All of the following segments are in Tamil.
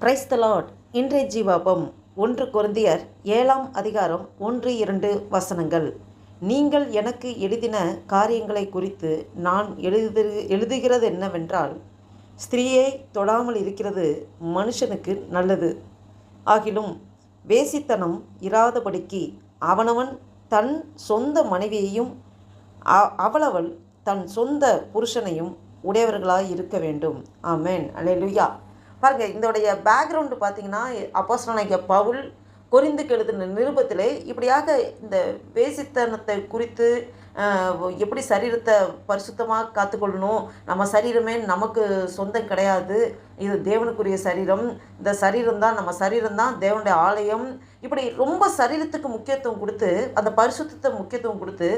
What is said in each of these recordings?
கிரைஸ்தலாட் இன்றைய ஜீவாபம் ஒன்று குருந்தியர் ஏழாம் அதிகாரம் ஒன்று இரண்டு வசனங்கள். நீங்கள் எனக்கு எழுதின காரியங்களை குறித்து நான் எழுது எழுதுகிறது என்னவென்றால் ஸ்திரீயை தொடாமல் இருக்கிறது மனுஷனுக்கு நல்லது. ஆகிலும் வேசித்தனம் இராதபடிக்கு அவனவன் தன் சொந்த மனைவியையும் அவளவள் தன் சொந்த புருஷனையும் உடையவர்களாய் இருக்க வேண்டும். ஆமேன். அலையலுயா பாருங்கள் இதோடைய பேக்ரவுண்டு பார்த்தீங்கன்னா அப்போஸ்தலனாகிய பவுல் கொரிந்துக்கு எழுதின நிருபத்திலே இப்படியாக இந்த வேசித்தனத்தை குறித்து எப்படி சரீரத்தை பரிசுத்தமாக காத்துக்கொள்ளணும்? நம்ம சரீரமே நமக்கு சொந்தம் கிடையாது. இது தேவனுக்குரிய சரீரம். இந்த சரீரம் தான் நம்ம சரீரம் தான் தேவனுடைய ஆலயம். இப்படி ரொம்ப சரீரத்துக்கு முக்கியத்துவம் கொடுத்து அந்த பரிசுத்தத்தை முக்கியத்துவம் கொடுத்து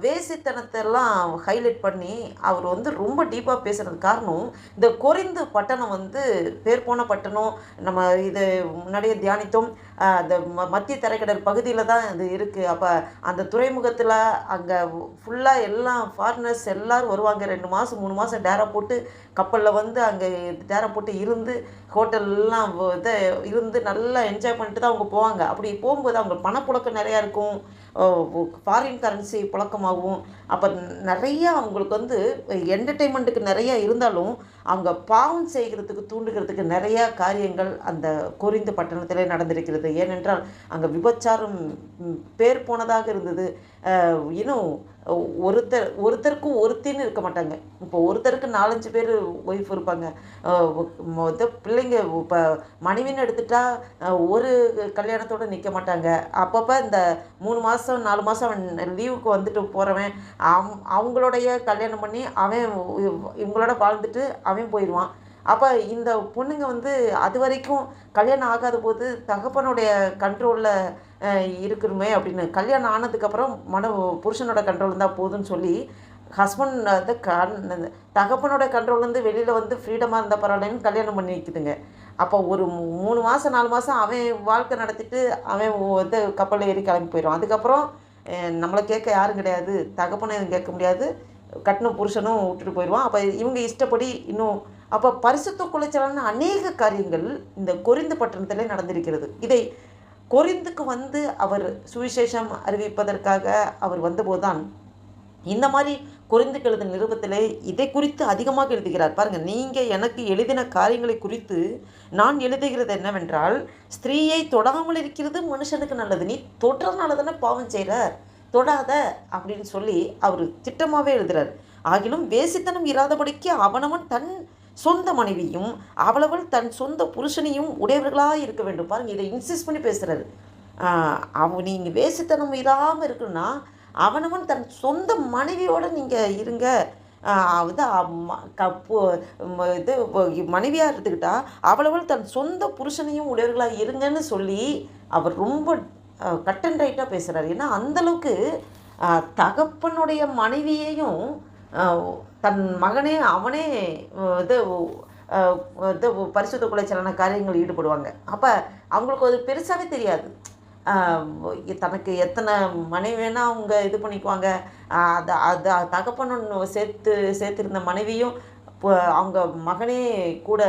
வேசித்தனத்தெல்லாம் எல்லாம் ஹைலைட் பண்ணி அவர் வந்து ரொம்ப டீப்பாக பேசுறது காரணம் இந்த கொரிந்து பட்டணம் வந்து பேர் போன பட்டணம் நம்ம இது முன்னாடியே தியானித்தோம் அந்த ம- மத்திய தரைக்கடல் பகுதியில் தான் இது இருக்குது அப்போ அந்த துறைமுகத்தில் அங்கே ஃபுல்லாக எல்லாம் ஃபாரினர்ஸ் எல்லோரும் வருவாங்க. ரெண்டு மாதம் மூணு மாதம் டேரா போட்டு கப்பலில் வந்து அங்கே டேரா போட்டு இருந்து ஹோட்டல்லாம் இதை இருந்து நல்லா என்ஜாய் பண்ணிட்டு தான் அவங்க போவாங்க. அப்படி போகும்போது அவங்க பணப்புழக்கம் நிறையா இருக்கும். ஃபாரின் கரன்சி புழக்கமாகவும் அப்போ நிறையா அவங்களுக்கு வந்து என்டர்டெயின்மெண்ட்டுக்கு நிறையா இருந்தாலும் அவங்க பாவம் செய்கிறதுக்கு தூண்டுகிறதுக்கு நிறையா காரியங்கள் அந்த குறிந்த பட்டணத்திலே நடந்திருக்கிறது. ஏனென்றால் அங்கே விபச்சாரம் பேர் போனதாக இருந்தது. இன்னும் ஒருத்தர் ஒருத்தருக்கும் ஒருத்தின்னு இருக்க மாட்டாங்க. இப்போ ஒருத்தருக்கு நாலஞ்சு பேர் ஒய்ஃப் இருப்பாங்க. மொத பிள்ளைங்க இப்போ மனைவின்னு எடுத்துட்டா ஒரு கல்யாணத்தோடு நிற்க மாட்டாங்க. அப்பப்போ இந்த மூணு மாதம் நாலு மாதம் அவன் லீவுக்கு வந்துட்டு போகிறவன் அவ் அவங்களுடைய கல்யாணம் பண்ணி அவன் இவ்- இவங்களோட வாழ்ந்துட்டு அவன் போயிடுவான் அப்போ இந்த பொண்ணுங்க வந்து அது வரைக்கும் கல்யாணம் ஆகாத போது தகப்பனுடைய கண்ட்ரோலில் இருக்கணுமே அப்படின்னு. கல்யாணம் ஆனதுக்கப்புறம் மன புருஷனோட கண்ட்ரோல் இருந்தால் போதும்னு சொல்லி ஹஸ்பண்ட் வந்து கண் தகப்பனோட கண்ட்ரோல்லேருந்து வெளியில் வந்து ஃப்ரீடமாக இருந்தால் பரவாயில்லன்னு கல்யாணம் பண்ணி வைக்குதுங்க. அப்போ ஒரு மூணு மாதம் நாலு மாதம் அவன் வாழ்க்கை நடத்திட்டு அவன் வந்து கப்பலில் ஏறி கிளம்பி போயிடுவான். அதுக்கப்புறம் நம்மளை கேட்க யாரும் கிடையாது. தகப்பனை கேட்க முடியாது. கட்டின புருஷனும் விட்டுட்டு போயிடுவான். அப்போ இவங்க இஷ்டப்படி இன்னும் அப்போ பரிசுத்த குலைச்சலான அநேக காரியங்கள் இந்த கொரிந்து பட்டணத்திலே நடந்திருக்கிறது. இதை கொரிந்துக்கு வந்து அவர் சுவிசேஷம் அறிவிப்பதற்காக அவர் வந்தபோதுதான் இந்த மாதிரி குறைந்து எழுதின நிருபத்திலே இதை குறித்து அதிகமாக எழுதுகிறார். பாருங்கள் நீங்கள் எனக்கு எழுதின காரியங்களை குறித்து நான் எழுதுகிறது என்னவென்றால் ஸ்திரீயை தொடாமல் இருக்கிறது மனுஷனுக்கு நல்லது. நீ தொடுறதுனால தானே பாவம் செய்கிற தொடாத அப்படின்னு சொல்லி அவர் திட்டமாகவே எழுதுகிறார் ஆகிலும் வேசித்தனம் இராதபடிக்கு அவனவன் தன் சொந்த மனைவியும் அவளவள் தன் சொந்த புருஷனையும் உடையவர்களாக இருக்க வேண்டும். பாருங்க இதை இன்சிஸ்ட் பண்ணி பேசுகிறாரு அவன் நீங்கள் வேசித்தனம் இல்லாமல் இருக்குன்னா அவனவன் தன் சொந்த மனைவியோடு நீங்கள் இருங்க. ஆஹ் இது கப்பு இது மனைவியாக இருந்துக்கிட்டா அவளவள் தன் சொந்த புருஷனையும் உடையவர்களாக இருங்கன்னு சொல்லி அவர் ரொம்ப கட் அண்ட் ரைட்டாக பேசுகிறார் ஏன்னா அந்தளவுக்கு தகப்பனுடைய மனைவியையும் தன் மகனே அவனே இது இது பரிசுத்த குலைச்சலான காரியங்கள் ஈடுபடுவாங்க. அப்போ அவங்களுக்கு அது பெருசாகவே தெரியாது. தனக்கு எத்தனை மனைவி வேணால் அவங்க இது பண்ணிக்குவாங்க. அது அது தகப்பன்னு சேர்த்து சேர்த்துருந்த மனைவியும் அவங்க மகனே கூட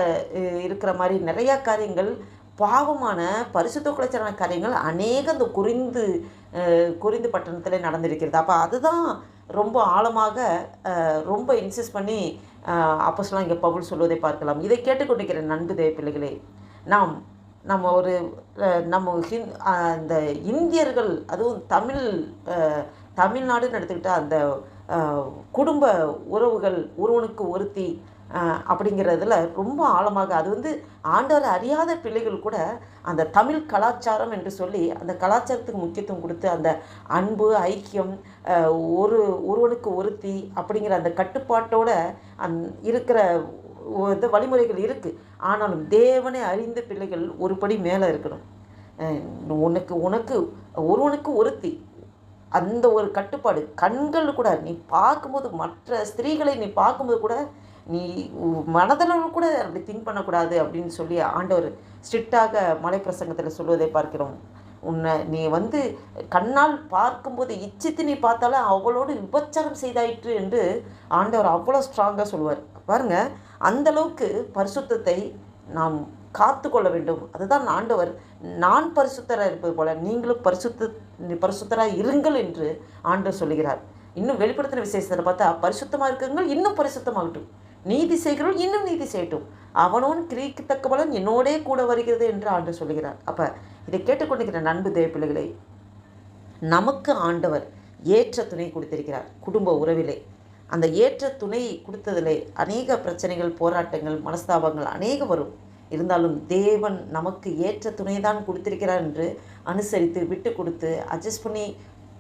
இருக்கிற மாதிரி நிறையா காரியங்கள் பாவமான பரிசுத்த குலைச்சலான காரியங்கள் அநேக இந்த குறிந்து குறிந்து பட்டணத்தில் நடந்திருக்கிறது. அப்போ அதுதான் ரொம்ப ஆழமாக ரொம்ப இன்சிஸ்ட் பண்ணி அப்போஸ்லாம் இங்கே பவுல் சொல்வதை பார்க்கலாம். இதை கேட்டுக்கொண்டிருக்கிற நண்பு தேவ பிள்ளைகளே நாம் நம்ம ஒரு நம்ம ஹிந் அந்த இந்தியர்கள் அதுவும் தமிழ் தமிழ்நாடுன்னு எடுத்துக்கிட்டால் அந்த குடும்ப உறவுகள் ஒருவனுக்கு ஒருத்தி அப்படிங்கிறதுல ரொம்ப ஆழமாக அது வந்து ஆண்டவர் அறியாத பிள்ளைகள் கூட அந்த தமிழ் கலாச்சாரம் என்று சொல்லி அந்த கலாச்சாரத்துக்கு முக்கியத்துவம் கொடுத்து அந்த அன்பு ஐக்கியம் ஒரு ஒருவனுக்கு ஒருத்தி அப்படிங்கிற அந்த கட்டுப்பாட்டோட அந் இருக்கிற இந்த வழிமுறைகள் இருக்குது ஆனாலும் தேவனை அறிந்த பிள்ளைகள் ஒரு படி மேலே இருக்கணும். உனக்கு உனக்கு ஒருவனுக்கு ஒருத்தி. அந்த ஒரு கட்டுப்பாடு கண்கள் கூட நீ பார்க்கும்போது மற்ற ஸ்திரீகளை நீ பார்க்கும்போது கூட நீ மனதளவு கூட அப்படி திங்க் பண்ணக்கூடாது அப்படின்னு சொல்லி ஆண்டவர் ஸ்ட்ரிக்டாக மலை பிரசங்கத்தில் சொல்வதை பார்க்கிறோம். உன்னை நீ வந்து கண்ணால் பார்க்கும்போது இச்சித்து நீ பார்த்தாலும் அவளோடு விபச்சாரம் செய்தாயிற்று என்று ஆண்டவர் அவ்வளோ ஸ்ட்ராங்காக சொல்லுவார். பாருங்க அந்த அளவுக்கு பரிசுத்தத்தை நாம் காத்து கொள்ள வேண்டும். அதுதான் ஆண்டவர் நான் பரிசுத்தராக இருப்பது போல நீங்களும் பரிசுத்த பரிசுத்தராக இருங்கள் என்று ஆண்டவர் சொல்லுகிறார். இன்னும் வெளிப்படுத்தின விசேஷத்தில் பார்த்தா பரிசுத்தமாக இருக்குங்கள் இன்னும் பரிசுத்தமாகட்டும். நீதி செய்கிறோம் இன்னும் நீதி செய்யட்டும். அவனோன் கிரிக்கு பலன் என்னோடே கூட வருகிறது என்று ஆண்டு சொல்லுகிறார். அப்போ இதை கேட்டுக்கொண்டிருக்கிற நண்பு தேவப்பிள்ளைகளை நமக்கு ஆண்டவர் ஏற்ற துணை கொடுத்திருக்கிறார் குடும்ப உறவிலே. அந்த ஏற்ற துணை கொடுத்ததிலே அநேக பிரச்சனைகள் போராட்டங்கள் மனஸ்தாபங்கள் அநேக வரும். இருந்தாலும் தேவன் நமக்கு ஏற்ற துணை தான் கொடுத்திருக்கிறார் என்று அனுசரித்து விட்டு கொடுத்து அட்ஜஸ்ட் பண்ணி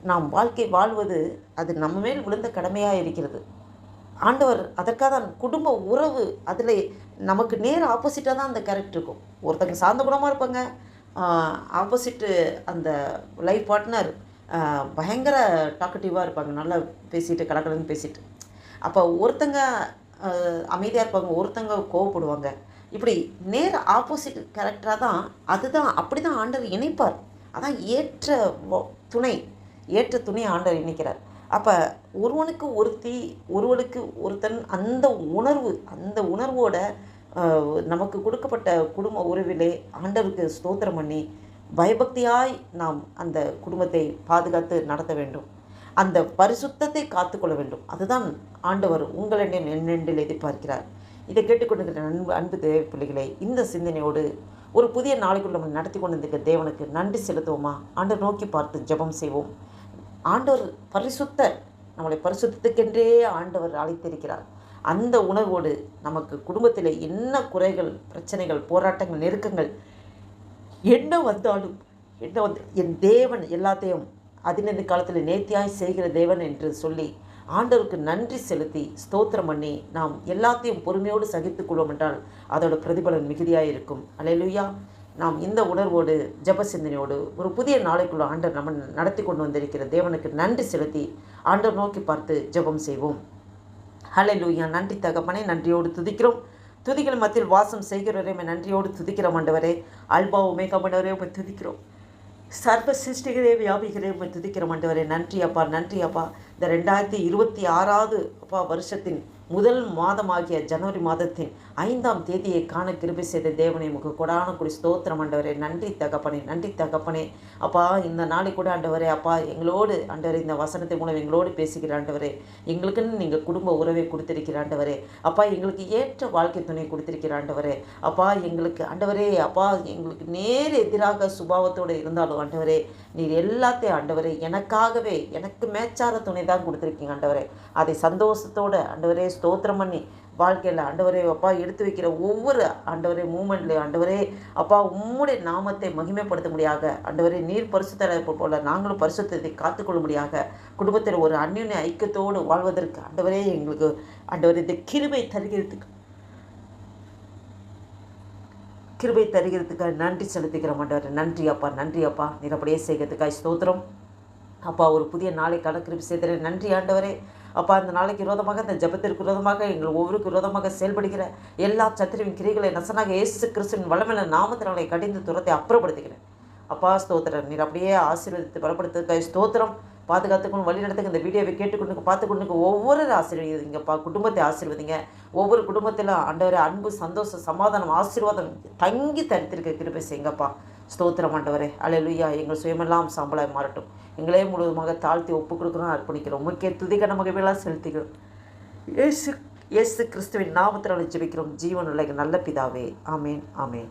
நாம் வாழ்க்கை வாழ்வது அது நம்ம மேல் விழுந்த கடமையாக இருக்கிறது. ஆண்டவர் அதற்காக தான் குடும்ப உறவு அதில் நமக்கு நேர் ஆப்போசிட்டாக தான் அந்த கேரக்டர் இருக்கும். ஒருத்தங்க சார்ந்த குணமாக இருப்பாங்க. ஆப்போசிட்டு அந்த லைஃப் பார்ட்னர் பயங்கர டாக்கட்டிவாக இருப்பாங்க. நல்லா பேசிட்டு கலக்கலன்னு பேசிட்டு. அப்போ ஒருத்தங்க அமைதியாக இருப்பாங்க. ஒருத்தங்க கோவப்படுவாங்க. இப்படி நேர் ஆப்போசிட் கேரக்டராக தான் அதுதான் அப்படி தான் ஆண்டவர் இணைப்பார். அதான் ஏற்ற துணை. ஏற்ற துணை ஆண்டவர் இணைக்கிறார். அப்போ ஒருவனுக்கு ஒருத்தி ஒருவனுக்கு ஒருத்தன் அந்த உணர்வு அந்த உணர்வோட நமக்கு கொடுக்கப்பட்ட குடும்ப உறவிலே ஆண்டவருக்கு ஸ்தோத்திரம் பண்ணி பயபக்தியாய் நாம் அந்த குடும்பத்தை பாதுகாத்து நடத்த வேண்டும். அந்த பரிசுத்தத்தை காத்துக்கொள்ள வேண்டும். அதுதான் ஆண்டவர் உங்களிடம் என்னென்றில் எதிர்பார்க்கிறார். இதை கேட்டுக்கொண்டிருக்கிற அன்பு அன்பு தேவை பிள்ளைகளை இந்த சிந்தனையோடு ஒரு புதிய நாளைக்குள்ள நம்ம நடத்தி கொண்டிருக்கிற தேவனுக்கு நன்றி செலுத்துவோமா? ஆண்டை நோக்கி பார்த்து ஜெபம் செய்வோம். ஆண்டவர் பரிசுத்தர் நம்மளை பரிசுத்தத்துக்கென்றே ஆண்டவர் அழைத்திருக்கிறார். அந்த உணர்வோடு நமக்கு குடும்பத்தில் என்ன குறைகள் பிரச்சனைகள் போராட்டங்கள் நெருக்கங்கள் என்ன வந்தாலும் என்ன வந்து என் தேவன் எல்லாத்தையும் அதினது காலத்தில் நேர்த்தியாய் செய்கிற தேவன் என்று சொல்லி ஆண்டவருக்கு நன்றி செலுத்தி ஸ்தோத்திரம் பண்ணி நாம் எல்லாத்தையும் பொறுமையோடு சகித்துக் கொள்வோம் என்றால் அதோட பிரதிபலன் மிகுதியாக இருக்கும் அலையலுயா. நாம் இந்த உணர்வோடு ஜெப சிந்தனையோடு ஒரு புதிய நாளைக்குள்ள ஆண்டர் நம்ம நடத்தி கொண்டு வந்திருக்கிற தேவனுக்கு நன்றி செலுத்தி ஆண்டர் நோக்கி பார்த்து ஜெபம் செய்வோம். ஹalleluya. நன்றி தகப்பனை நன்றியோடு துதிக்கிறோம். துதிகள் மத்தியில் வாசம் செய்கிறவரையுமே நன்றியோடு துதிக்கிற ஆண்டவரே. அல்பா உமேகா உமை துதிக்கிறோம். சர்வ சிருஷ்டிகளே வியாபிகளே உமை துதிக்கிற ஆண்டவரே. நன்றி அப்பா நன்றி அப்பா. இந்த ரெண்டாயிரத்தி இருபத்தி ஆறாவது அப்பா வருஷத்தின் முதல் மாதமாகிய ஜனவரி மாதத்தின் ஐந்தாம் தேதியை காண கிருபி செய்த தேவனை உமக்கு கொடான குடி ஸ்தோத்திரம் ஆண்டவரே. நன்றி தகப்பனே நன்றி தகப்பனே. அப்பா இந்த நாளை கூட ஆண்டவரே அப்பா எங்களோடு ஆண்டவரே இந்த வசனத்தை மூலம் எங்களோடு பேசுகிற ஆண்டவரே. எங்களுக்குன்னு நீங்கள் குடும்ப உறவை கொடுத்திருக்கிற ஆண்டவரே. அப்பா எங்களுக்கு ஏற்ற வாழ்க்கை துணை கொடுத்திருக்கிற ஆண்டவரே. அப்பா எங்களுக்கு ஆண்டவரே அப்பா எங்களுக்கு நேர் எதிராக சுபாவத்தோடு இருந்தாலும் ஆண்டவரே நீர் எல்லாத்தையும் ஆண்டவரே எனக்காகவே எனக்கு மேச்சார துணை தான் கொடுத்துருக்கீங்க ஆண்டவரே. அதை சந்தோஷத்தோடு ஆண்டவரே ஸ்தோத்திரம் பண்ணி வாழ்க்கையில் ஆண்டவரே அப்பா எடுத்து வைக்கிற ஒவ்வொரு ஆண்டவரே மூமெண்ட்லேயும் ஆண்டவரே அப்பா உம்முடைய நாமத்தை மகிமைப்படுத்த முடியாக ஆண்டவரே நீர் பரிசுத்தரை போல நாங்களும் பரிசுத்தத்தை காத்துக்கொள்ள முடியாக குடும்பத்தில் ஒரு அந்யுன்ய ஐக்கியத்தோடு வாழ்வதற்கு ஆண்டவரே எங்களுக்கு ஆண்டவரே இந்த கிருபை தருகிறதுக்கு கிருபை தருகிறதுக்காக நன்றி செலுத்திக்கிறோம் ஆண்டவரே. நன்றி அப்பா நன்றி அப்பா. நீர் அப்படியே செய்கிறதுக்காக ஸ்தோத்திரம். அப்பா ஒரு புதிய நாளை கணக்கிருப்பு செய்தரே. நன்றி ஆண்டவரே. அப்பா இந்த நாளைக்கு விரோதமாக இந்த ஜெபத்திற்கு விரோதமாக எங்கள் ஒவ்வொருக்கு விரோதமாக செயல்படுகிற எல்லா சத்திரியின் கிரிகளை நசனாக இயேசு கிறிஸ்துவின் வளமையில நாமத்தினாலே கடிந்து துரத்தை அப்புறப்படுத்துகிறேன். அப்பா ஸ்தோத்திரம் நீர் அப்படியே ஆசீர்வதித்து பலப்படுத்துக்காய் ஸ்தோத்திரம். பாதுகாத்துக்கணும் வழி நடத்துக்கு இந்த வீடியோவை கேட்டுக்கொண்டு பார்த்துக்கொண்டு ஒவ்வொரு ஆசீர்வதிங்கப்பா குடும்பத்தை ஆசீர்வதிங்க. ஒவ்வொரு குடும்பத்தில் ஆண்டவரே அன்பு சந்தோஷம் சமாதானம் ஆசீர்வாதம் தங்கி தரித்திருக்க கிருபை செய்யுங்கப்பா. ஸ்தோத்திரம் ஆண்டவரே. அலையலுயா எங்கள் சுயமெல்லாம் சாம்பலாய் மாறட்டும். எங்களே முழுவதுமாக தாழ்த்தி ஒப்பு கொடுக்குறோம் அர்ப்பணிக்கிறோம் முக்கிய துதிகன மகிமையெல்லாம் செலுத்திக்கிறோம் இயேசு இயேசு கிறிஸ்துவின் நாமத்தில் ஜெபிக்கிறோம். ஜீவனுள்ள எங்கள் நல்ல பிதாவே. ஆமேன் ஆமேன்.